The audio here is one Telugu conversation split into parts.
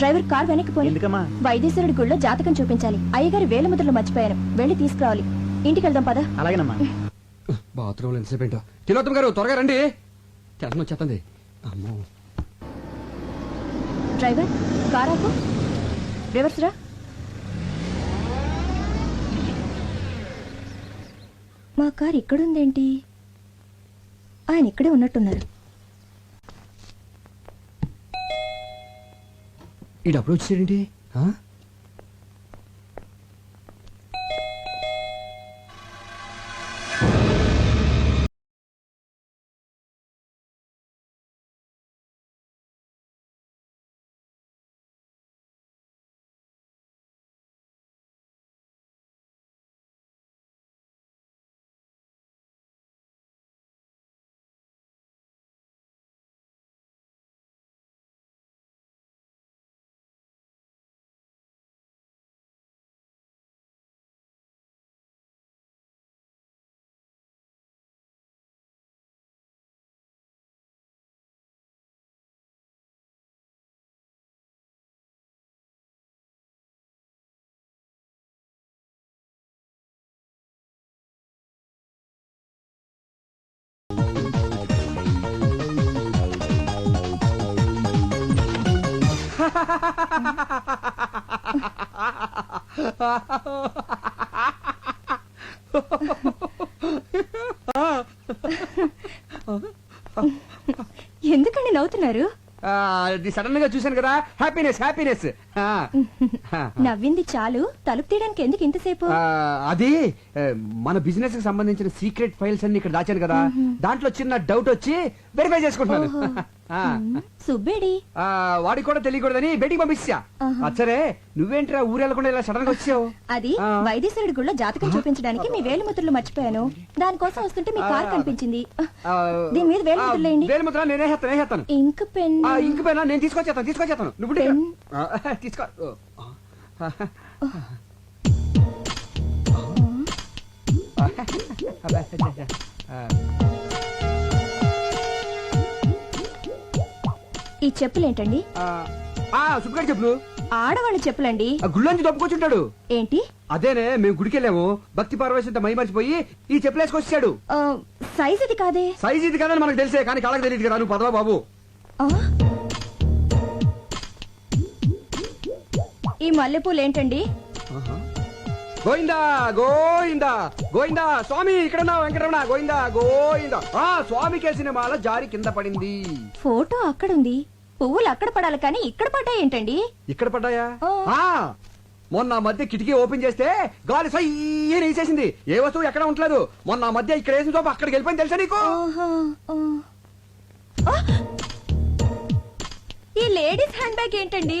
డ్రైవర్ కార్ వెనక్కి పోయి వైద్యశ్వరుడి గుళ్ళో జాతకం చూపించాలి. అయ్యగారి వేల ముద్రలు మర్చిపోయాను వెళ్ళి తీసుకురావాలి. ఇంటికి వెళ్దాం పద. అలాగేనమ్మా. బాత్రూంలో ఎంతసేపు ఏంటో. తిలోత్తమ గారు త్వరగా రండి. టెన్షన్ వచ్చేస్తుంది. అమ్మో. డ్రైవర్ కార్ ఆపు. రివర్స్ రా. మా కార్ ఇక్కడుందేంటి? ఆయన ఇక్కడే ఉన్నట్టున్నారు. ఈ డబ్బులు వచ్చేసేంటి ఎందుకండి నవ్వుతున్నారు? అది సడన్గా చూశాను కదా. హ్యాపీనెస్ హ్యాపీనెస్ నవ్వింది చాలు. తలుపు తీయడానికి ఎందుకు ఇంతసేపు? అది మన బిజినెస్కి సంబంధించిన సీక్రెట్ ఫైల్స్ అన్ని ఇక్కడ దాచాను కదా. దాంట్లో చిన్న డౌట్ వచ్చి వెరిఫై చేసుకుంటున్నాను. సుబ్బేడి. వాడికి కూడా తెలియకూడదని బయటికి పంపించా ఆహా. అచ్చరే నువ్వేంట్రా ఊరెళ్ళకుండా ఇలా సడన్గా వచ్చావు? అది. వైద్యశ్వరుడి గుళ్ళో జాతకం చూపించడానికి మీ వేలిముద్రలు మర్చిపోయాను. దానికోసం వస్తుంటే మీ కార్. కనిపించింది. దీని మీద వేలిముద్రలు వేయండి వేలిముద్ర నేనే హేస్తాను ఇంక పెన్. ఇంక పైన నేను తీసుకొచ్చేస్తాను తీసుకొచ్చేస్తాను. నువ్వు తీసుకో. ఈ చెప్పులేంటండి? ఆ, ఆ, సుబ్బగారు చెప్పు ఆడవాళ్ళ చెప్పులండి. ఆ గుళ్ళోంచి దప్పుకొచ్చుంటాడు ఏంటి? అదేనే మేము గుడికి వెళ్ళాము భక్తి పార్వేశంతో మై మర్చిపోయి ఈ చెప్పులేసుకొచ్చాడు ఆ, సైజ్ ఇది కాదే? సైజ్ ఇది కదని మనకు తెలిసే కానీ కాళ్ళకి తెలియదు కదా నువ్వు పదవా బాబు. ఈ మల్లెపూలు ఏంటండి? గోయిందా గోయిందా గోయిందా స్వామి ఇక్కడ వెంకటరమణ గోయిందా గోయిందా ఆ స్వామి కేసిన మాల జారి కింద పడింది. ఫోటో అక్కడుంది. పువ్వులు అక్కడ పడాలి కానీ ఇక్కడ పడ్డాయి ఏంటండి? ఇక్కడ పడ్డాయా? ఆ. మొన్న మధ్య కిటికీ ఓపెన్ చేస్తే గాలి సయ్యని వేసేసింది ఏ వస్తువు ఎక్కడ ఉండలేదు? మొన్న మధ్య ఇక్కడ వేసిన చోపు అక్కడికి వెళ్ళిపోయింది తెలుసా నీకు! ఈ లేడీస్ హ్యాండ్ బ్యాగ్ ఏంటండి?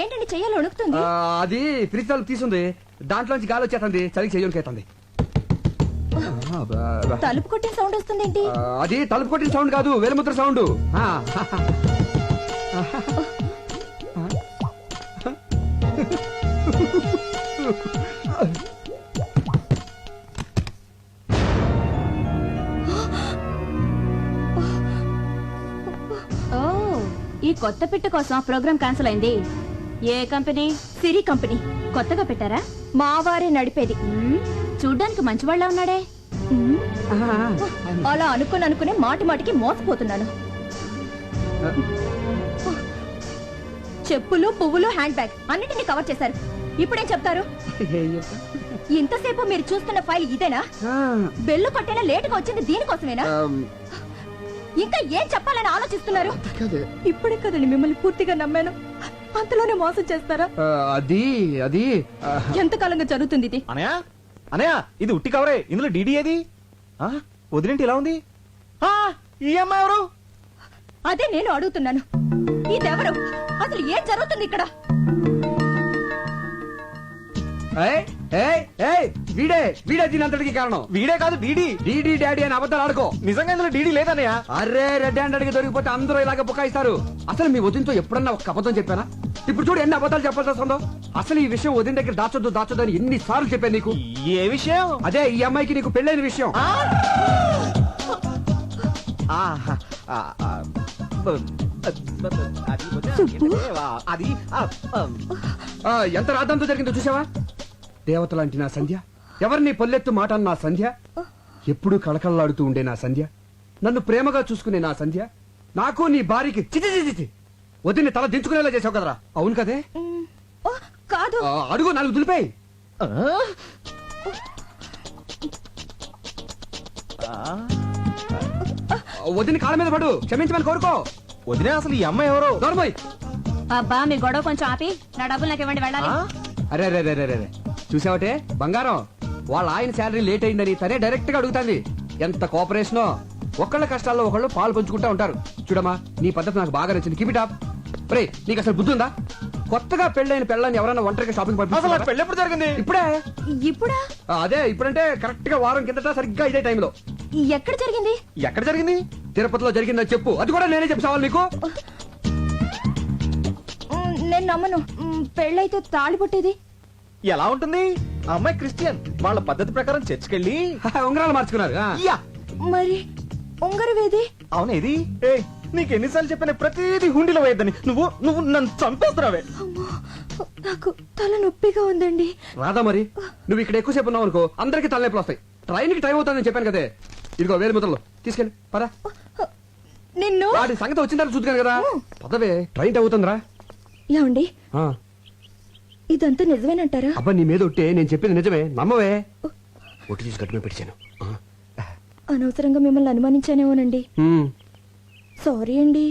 ఏంటండి చెయ్యాలి వణుకుతుంది? అది ఫ్రిడ్జ్ తలుపు తీసుంది. దాంట్లోంచి గాలి వచ్చేస్తుంది. చలికి చెయ్యనికేస్తుంది తలుపు కొట్టిన సౌండ్ వస్తుంది ఏంటి అది తలుపు కొట్టిన సౌండ్ కాదు వేలముద్ర సౌండ్. ఈ కొత్త పిట్ట కోసం ప్రోగ్రామ్ క్యాన్సిల్ అయింది. ఏ కంపెనీ? సిరి కంపెనీ. కొత్తగా పెట్టారా? మా వారే నడిపేది చూడ్డానికి మంచివాళ్ళ ఉన్నాడే. అలా అనుకుని అనుకునే మాటి మాటికి మోసపోతున్నాను. చెప్పులు పువ్వులు హ్యాండ్ బ్యాగ్ అన్నిటిని కవర్ చేశారు. ఇప్పుడేం చెప్తారు? ఇంతసేపు మీరు చూస్తున్న ఫైల్ ఇదేనా? బెల్లు కొట్టేనా లేటుగా వచ్చింది దీనికోసమేనా? ఇంకా ఏం చెప్పాలని ఆలోచిస్తున్నారు. ఇప్పుడే కదండి మిమ్మల్ని పూర్తిగా నమ్మాను. అంతలోనే మోసం చేస్తారా? అది అది ఎంతకాలంగా జరుగుతుంది ఇది? అనయా అనయా ఇది ఉట్టి కవరే. ఇందులో డీడీ ఏది? ఆ, వదిలేంటి ఇలా ఉంది? ఆ, ఈ అమ్మాయి ఎవరు? అదే నేను అడుగుతున్నాను. ఇదెవరు? అసలు ఏం జరుగుతుంది ఇక్కడ? వీడే వీడే దీని అంతటికి కారణం. వీడే కాదు డీడీ. డీడీ డాడీ అని అబద్ధాలు ఆడుకో. నిజంగా ఇందులో డీడీ లేదన్నయ్య? అరే రెడ్ హ్యాండ్ అడిగి దొరికిపోతే అందరూ ఇలాగ బుకాయిస్తారు. అసలు మీ వదినతో ఎప్పుడన్నా ఒక అబద్ధం చెప్పానా ఇప్పుడు చూడు ఎన్ని అబద్ధాలు చెప్పాల్సి వస్తుందో. అసలు ఈ విషయం వదిన దగ్గర దాచొద్దు దాచొద్దు అని ఎన్ని సార్లు చెప్పాను నీకు. ఏ విషయం? అదే ఈ అమ్మాయికి నీకు పెళ్ళైన విషయం. ఆ? ఆహా, ఆ, ఆ, బ- బ- బ- అది ఆ, ఎంత రాద్దంతో జరిగిందో చూసావా? దేవత లాంటి నా సంధ్య ఎవరిని పొల్లెత్తు మాట అన్న నా సంధ్య ఎప్పుడూ కళకళలాడుతూ ఉండే నా సంధ్య నన్ను ప్రేమగా చూసుకునే నా సంధ్య నాకు నీ భార్యకి చిచి చిచి. చిచి వదిన్ని తల దించుకునేలా చేసావు కదరా? అవును కదే. ఓ, కాదు. ఆ, అడుగు నాలుగు దులిపాయి? వదిని కాళ్ళ మీద పడు క్షమించమని కోరుకో. వదినా అసలు ఈ అమ్మాయి ఎవరు? నోర్మోయ్ అబ్బా మీ గొడవ కొంచెం ఆపి నా డబ్బులు నాకు ఇవ్వండి వెళ్ళాలి? అరే అరే అరే అరే అరే. చూసావటే? బంగారం వాళ్ళ ఆయన శాలరీ లేట్ అయిందని తనే డైరెక్ట్గా అడుగుతాంది. ఎంత కోఆపరేషనో. ఒకళ్ళ కష్టాల్లో ఒకళ్ళు పాలు పంచుకుంటా ఉంటారు. చూడమ్మా నీ పద్ధతి నాకు బాగా నచ్చింది. కీప్ ఇట్ అప్ రే నీకు అసలు బుద్ధి ఉందా? కొత్తగా పెళ్ళైన పెళ్ళని ఎవరైనా ఒంటరిగా షాపింగ్ అసలు? పెళ్ళి ఎప్పుడు జరిగింది? ఇప్పుడే. ఇప్పుడా? ఆ, అదే ఇప్పుడంటే కరెక్ట్గా వారం కిందట సరిగ్గా ఇదే టైంలో ఎక్కడ జరిగింది? ఎక్కడ జరిగింది? తిరుపతిలో జరిగిందని చెప్పు. అది కూడా నేనే చెప్తావాలి నీకు. మ్, నేను నమ్మను. మ్, పెళ్ళైతే తాళి పుట్టేది. ఎలా ఉంటుంది? ఆ అమ్మాయి క్రిస్టియన్. వాళ్ళ పద్ధతి ప్రకారం చర్చికెళ్ళి ఉంగరాలు మార్చుకున్నారు ఆ. యా. మరి ఉంగరవేది? అవునేది ఏ నీకు ఎన్నిసార్లు చెప్పిన ప్రతిదీ హుండీలో వేయద్దని నువ్వు నువ్వు నన్ను చంపేస్తున్నావే. అమ్మో నాకు తల నొప్పిగా ఉందండి. రాదా మరి నువ్వు ఇక్కడ ఎక్కువసేపు ఉన్నావు అనుకో అందరికి తలనొప్పులు వస్తాయి. ట్రైన్కి టైం అవుతుందని చెప్పాను కదే. ఇదిగో వేలు ముద్రలు. తీసుకెళ్ళి పదా. నిన్ను? వాడి సంగతి వచ్చిన తర్వాత చూద్దాను కదా. పదవే ట్రైన్ టైం అవుతుందిరా. ఏమండి ఆ, ఇదంతా నిజమేనంటారా? అబ్బా నీ మీద ఒట్టే నేను చెప్పింది నిజమే. నమ్మవే. ఒట్టి తీసి గట్టుమే పెట్టాను అనవసరంగా మిమ్మల్ని అనుమానించానేమోనండి. సారీ అండి.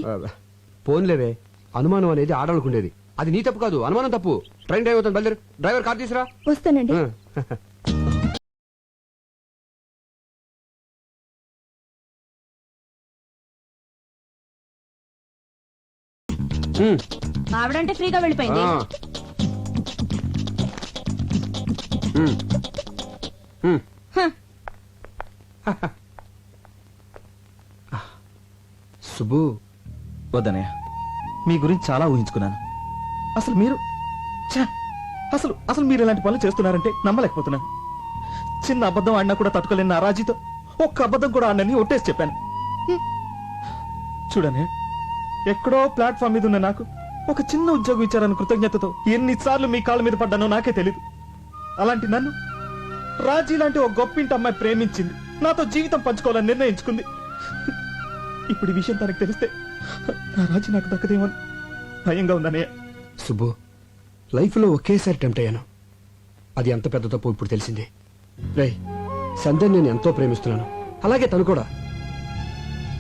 పోన్లేవే. అనుమానం అనేది ఆడాలనుకుండేది. అది నీ తప్పు కాదు అనుమానం తప్పు. ట్రైన్ టైం అవుతుంది బయలుదేరు. డ్రైవర్ కార్ తీసురా. వస్తానండి. ఆవిడంటే ఫ్రీగా వెళ్ళిపోయింది. హ, సుబ్బు. వద్దనయ్య మీ గురించి చాలా ఊహించుకున్నాను. అసలు మీరు ఛ! అసలు అసలు మీరు ఇలాంటి పనులు చేస్తున్నారంటే నమ్మలేకపోతున్నాను. చిన్న అబద్ధం ఆడినా కూడా తట్టుకోలేని నా రాజీతో ఒక్క అబద్ధం కూడా ఆడనని ఒట్టేసి చెప్పాను. హ్మ్. చూడనే ఎక్కడో ప్లాట్ఫామ్ మీద ఉన్న నాకు ఒక చిన్న ఉద్యోగం ఇచ్చారని కృతజ్ఞతతో ఎన్నిసార్లు మీ కాళ్ళ మీద పడ్డానో నాకే తెలియదు అలాంటి నన్ను రాజీ లాంటి ఒక గొప్పింటి అమ్మాయి ప్రేమించింది. నాతో జీవితం పంచుకోవాలని నిర్ణయించుకుంది. ఇప్పుడు ఈ విషయం తనకు తెలిస్తే నా రాజు నాకు దక్కదేమో భయంగా ఉందన్నయ్య. సుబ్బు లైఫ్లో ఒకేసారి టెంప్ట్ అయ్యాను. అది ఎంత పెద్ద తప్పు ఇప్పుడు తెలిసింది. రే సంధ్యని నేను ఎంతో ప్రేమిస్తున్నాను. అలాగే తను కూడా.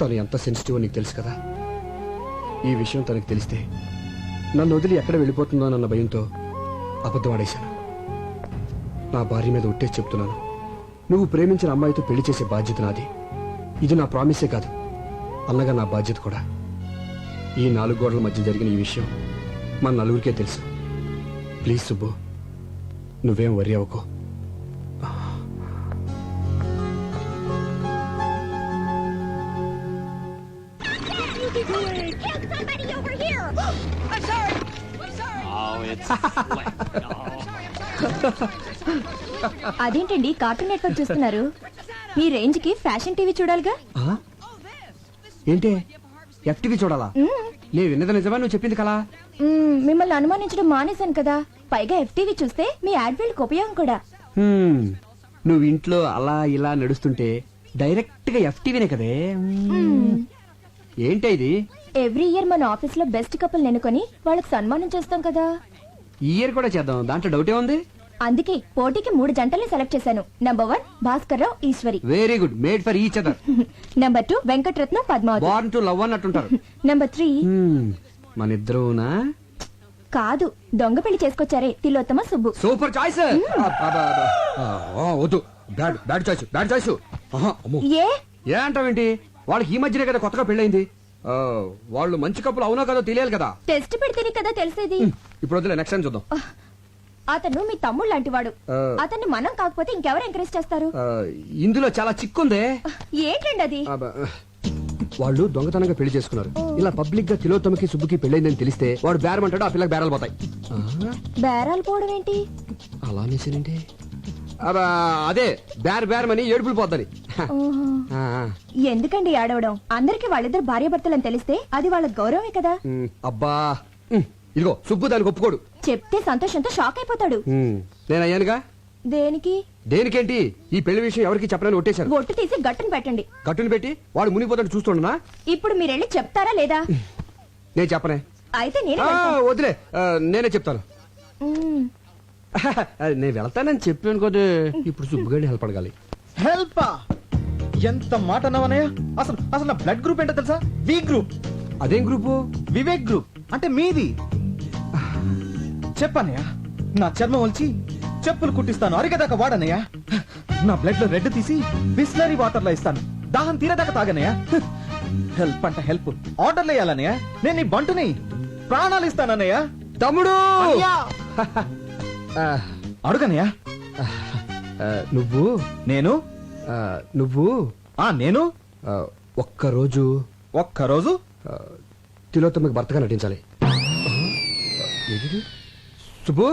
తను ఎంత సెన్సిటివ్ నీకు తెలుసు కదా. ఈ విషయం తనకు తెలిస్తే నన్ను వదిలి ఎక్కడ వెళ్ళిపోతుందోనన్న భయంతో అబద్ధం ఆడేశాను. నా భార్య మీద ఉట్టేసి చెప్తున్నాను. నువ్వు ప్రేమించిన అమ్మాయితో పెళ్ళి చేసే బాధ్యత నాది. ఇది నా ప్రామిసే కాదు. అన్నగా నా బాధ్యత కూడా. ఈ నాలుగు గోడల మధ్య జరిగిన ఈ విషయం మన నలుగురికే తెలుసు. ప్లీజ్ సుబ్బు నువ్వేం వరి అవ్వకో. అదేంటండి కార్టూన్ నెట్వర్క్ చూస్తున్నారు. మీ రేంజ్కి ఫ్యాషన్ టీవీ చూడాలిగా? ఏంటి? ఎఫ్టీవీ చూడాలా? నేను విన్నది నిజమా? నువ్వు చెప్పింది కలా మ్మ్, మిమ్మల్ని అనుమానించడం మానేశాను కదా. పైగా ఎఫ్టీవీ చూస్తే మీ యాడ్వెల్కి ఉపయోగం కూడా. నువ్వు ఇంట్లో అలా ఇలా నడుస్తుంటే డైరెక్ట్గా ఎఫ్టీవీనే కదే. ఏంటి ఇది? ఎవ్రీ ఇయర్ మన ఆఫీస్లో బెస్ట్ కపుల్ నెనుకొని వాళ్ళకి సన్మానం చేస్తాం కదా. ఈ ఇయర్ కూడా చేద్దాం. దాంట్లో డౌటే ఉంది? అందుకే పోటీకి మూడు జంటల్ని సెలెక్ట్ చేశాను. Number one Bhaskar Rao Eswari very good made for each other number two Venkataratnam Padmavathi born to love అన్నట్టుంటారు. Number three. మన ఇద్దరునా కాదు దొంగ పెళ్ళి చేసుకొచ్చారే తిలోత్తమ సుబ్బు. సూపర్ చాయిస్ వద్దు. Bad bad choice bad choice ఏ ఏ? అంటావేంటి వాళ్ళకి ఈ మధ్యనే కదా కొత్తగా పెళ్ళైంది వాళ్ళు మంచి కప్పులు అవునో కదా తెలియాలి కదా. టెస్ట్ పెడితేనే కదా తెలిసేది. ఇప్పుడు వద్దులే నెక్స్ట్ టైం చూద్దాం. అతను మీ తమ్ముడు లాంటివాడు. అతన్ని మనం కాకపోతే ఇంకెవరు ఎంకరేజ్ చేస్తారు? ఇందులో చాలా చిక్కుందే. ఏంటండి అది? వాళ్ళు దొంగతనంగా పెళ్ళి చేసుకున్నారు. ఇలా పబ్లిక్గా తిలోత్తమకి సుబ్బుకి పెళ్ళైందని తెలిస్తే వాడు బేరమంటాడు ఆ పిల్లకి బేరాలు పోతాయి. బేరాలు పోవడం ఏంటి? అలా అనేసానంటే అబ్బా, అదే బేర బేరమని ఏడుపులు ఆ. ఎందుకండి ఆడవడం అందరికి వాళ్ళిద్దరు భార్యాభర్తలని తెలిస్తే అది వాళ్ళ గౌరవమే కదా? అబ్బా. ఇదిగో సుబ్బు దానికి ఒప్పుకోడు. చెప్తే సంతోషంతో షాక్ అయిపోతాడు. నేను అయ్యానుగా? దేనికి? దేనికేంటి? ఈ పెళ్ళి విషయం ఎవరికి చెప్పనని ఒట్టేశాను బొట్టు తీసి గట్టును పెట్టండి. కట్టుని పెట్టి వాడు మునిగిపోతాడు చూస్తుండనా? ఇప్పుడు మీరెళ్ళి చెప్తారా లేదా? నేను చెప్పనే. అయితే నేనే. వదిలే నేనే చెప్తాను. నేను వెళ్తానని చెప్పాను కదా. ఇప్పుడు సుబ్బుగాడిని హెల్ప్ అడగాలి. హెల్ప్? ఎంత మాట అన్నావనయ్య? అసలు అసలు నా బ్లడ్ గ్రూప్ ఏంటో తెలుసా? వి గ్రూప్ అదేం గ్రూపు వివేక్ గ్రూప్ అంటే మీది. చెప్పన్నయ్య నా చర్మం వచ్చి చెప్పులు కుట్టిస్తాను. అరిగేదాకా వాడనయ్య. నా బ్లడ్లో రెడ్ తీసి బిస్లరీ వాటర్లో ఇస్తాను. దాహం తీరేదాకా తాగనయ్య. హెల్ప్ అంట హెల్ప్. ఆర్డర్లు వేయాలన్నయ్య నేను నీ బంటుని ప్రాణాలు ఇస్తానన్నయ్య. తమ్ముడు! అడుగనయ్య. నువ్వు? నేను? నువ్వు? ఆ నేను? ఒక్కరోజు? ఒక్కరోజు? తిలోత్తమకి భర్తగా నటించాలి. ఏది సుబ్బు